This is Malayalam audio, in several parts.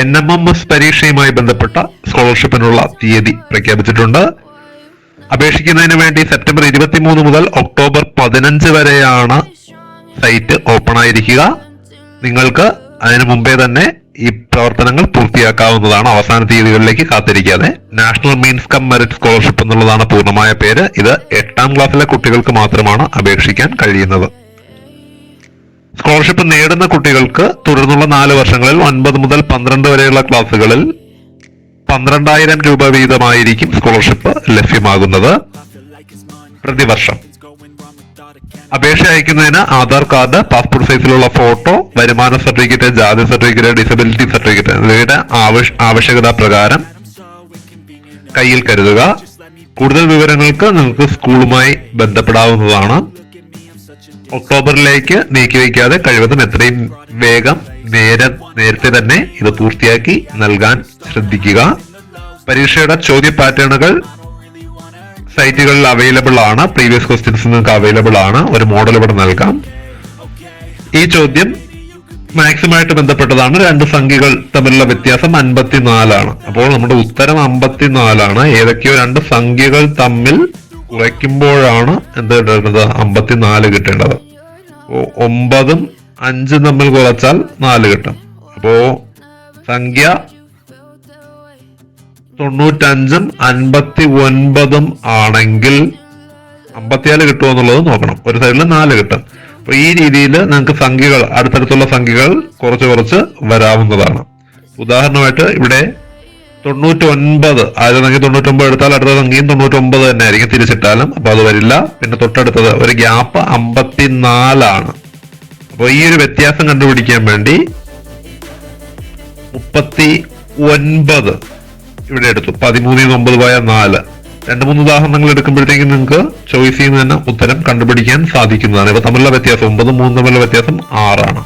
എൻ എം എം എസ് പരീക്ഷയുമായി ബന്ധപ്പെട്ട സ്കോളർഷിപ്പിനുള്ള തീയതി പ്രഖ്യാപിച്ചിട്ടുണ്ട്. അപേക്ഷിക്കുന്നതിന് വേണ്ടി സെപ്റ്റംബർ ഇരുപത്തിമൂന്ന് മുതൽ ഒക്ടോബർ പതിനഞ്ച് വരെയാണ് സൈറ്റ് ഓപ്പൺ ആയിരിക്കുക. നിങ്ങൾക്ക് അതിനു മുമ്പേ തന്നെ ഈ പ്രവർത്തനങ്ങൾ പൂർത്തിയാക്കാവുന്നതാണ്. അവസാന തീയതികളിലേക്ക് കാത്തിരിക്കാതെ national means cum merit scholarship എന്നുള്ളതാണ് പൂർണമായ പേര്. ഇത് എട്ടാം ക്ലാസ്സിലെ കുട്ടികൾക്ക് മാത്രമാണ് അപേക്ഷിക്കാൻ കഴിയുന്നത്. സ്കോളർഷിപ്പ് നേടുന്ന കുട്ടികൾക്ക് തുടർന്നുള്ള നാല് വർഷങ്ങളിൽ ഒൻപത് മുതൽ പന്ത്രണ്ട് വരെയുള്ള ക്ലാസ്സുകളിൽ പന്ത്രണ്ടായിരം രൂപ വീതമായിരിക്കും സ്കോളർഷിപ്പ് ലഭ്യമാകുന്നത് പ്രതിവർഷം. അപേക്ഷ അയക്കുന്നതിന് ആധാർ കാർഡ് പാസ്പോർട്ട് സൈസിലുള്ള ഫോട്ടോ വരുമാന സർട്ടിഫിക്കറ്റ് ജാതി സർട്ടിഫിക്കറ്റ് ഡിസബിലിറ്റി സർട്ടിഫിക്കറ്റ് എന്നിവയുടെ ആവശ്യ ആവശ്യകത പ്രകാരം കയ്യിൽ കരുതുക. കൂടുതൽ വിവരങ്ങൾക്ക് നിങ്ങൾക്ക് സ്കൂളുമായി ബന്ധപ്പെടാവുന്നതാണ്. ഒക്ടോബറിലേക്ക് നീക്കി വയ്ക്കാതെ കഴിവതും എത്രയും വേഗം നേരെ നേരത്തെ തന്നെ ഇത് പൂർത്തിയാക്കി നൽകാൻ ശ്രദ്ധിക്കുക. പരീക്ഷയുടെ ചോദ്യ പാറ്റേണുകൾ സൈറ്റുകളിൽ അവൈലബിൾ ആണ്. പ്രീവിയസ് ക്വസ്റ്റ്യൻസ് നിങ്ങൾക്ക് അവൈലബിൾ ആണ്. ഒരു മോഡൽ ഇവിടെ നൽകാം. ഈ ചോദ്യം മാക്സിമായിട്ട് ബന്ധപ്പെട്ടതാണ്. രണ്ട് സംഖ്യകൾ തമ്മിലുള്ള വ്യത്യാസം അൻപത്തിനാലാണ്. അപ്പോൾ നമ്മുടെ ഉത്തരം അമ്പത്തിനാലാണ് ഏതൊക്കെയോ രണ്ട് സംഖ്യകൾ തമ്മിൽ കുറയ്ക്കുമ്പോഴാണ് എന്ത് കിട്ടേണ്ടത് അമ്പത്തിനാല് കിട്ടേണ്ടത്. ഒമ്പതും അഞ്ചും തമ്മിൽ കുറച്ചാൽ നാല് കിട്ടും. അപ്പോ സംഖ്യ തൊണ്ണൂറ്റഞ്ചും അൻപത്തി ഒൻപതും ആണെങ്കിൽ അമ്പത്തിനാല് കിട്ടുമോ എന്നുള്ളത് നോക്കണം. ഒരു സൈഡിൽ നാല് കിട്ടും. അപ്പൊ ഈ രീതിയിൽ നിങ്ങൾക്ക് സംഖ്യകൾ അടുത്തടുത്തുള്ള സംഖ്യകൾ കുറച്ച് കുറച്ച് വരാവുന്നതാണ്. ഉദാഹരണമായിട്ട് ഇവിടെ തൊണ്ണൂറ്റി ഒൻപത് ആദ്യ തൊണ്ണൂറ്റി തൊണ്ണൂറ്റൊമ്പത് എടുത്താൽ അടുത്ത സംഖ്യയും തൊണ്ണൂറ്റൊമ്പത് തന്നെ ആയിരിക്കും തിരിച്ചിട്ടാലും. അപ്പൊ അത് വരില്ല. പിന്നെ തൊട്ടടുത്തത് ഒരു ഗ്യാപ്പ് അമ്പത്തിനാലാണ്. അപ്പോൾ ഈ ഒരു വ്യത്യാസം കണ്ടുപിടിക്കാൻ വേണ്ടി മുപ്പത്തി ഒൻപത് ഇവിടെ എടുത്തു. പതിമൂന്നിൽ ഒമ്പത് പോയ നാല്. രണ്ട് മൂന്ന് ഉദാഹരണങ്ങൾ എടുക്കുമ്പോഴത്തേക്കും നിങ്ങൾക്ക് ചോയ്സ് ചെയ്യുന്ന തന്നെ ഉത്തരം കണ്ടുപിടിക്കാൻ സാധിക്കുന്നതാണ്. ഇപ്പൊ തമ്മിലുള്ള വ്യത്യാസം ഒമ്പതും മൂന്നും തമ്മിലുള്ള വ്യത്യാസം ആറാണ്.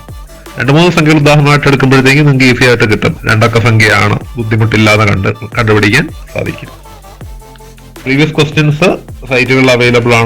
രണ്ട് മൂന്ന് സംഖ്യകൾ ഉദാഹരണമായിട്ട് എടുക്കുമ്പോഴത്തേക്കും നിങ്ങൾക്ക് ഈസി ആയിട്ട് കിട്ടും. രണ്ടക്ക സംഖ്യയാണ് ബുദ്ധിമുട്ടില്ലാതെ കണ്ട് കണ്ടുപിടിക്കാൻ സാധിക്കും. പ്രീവിയസ് ക്വസ്റ്റ്യൻസ് സൈറ്റുകളിൽ അവൈലബിൾ ആണ്.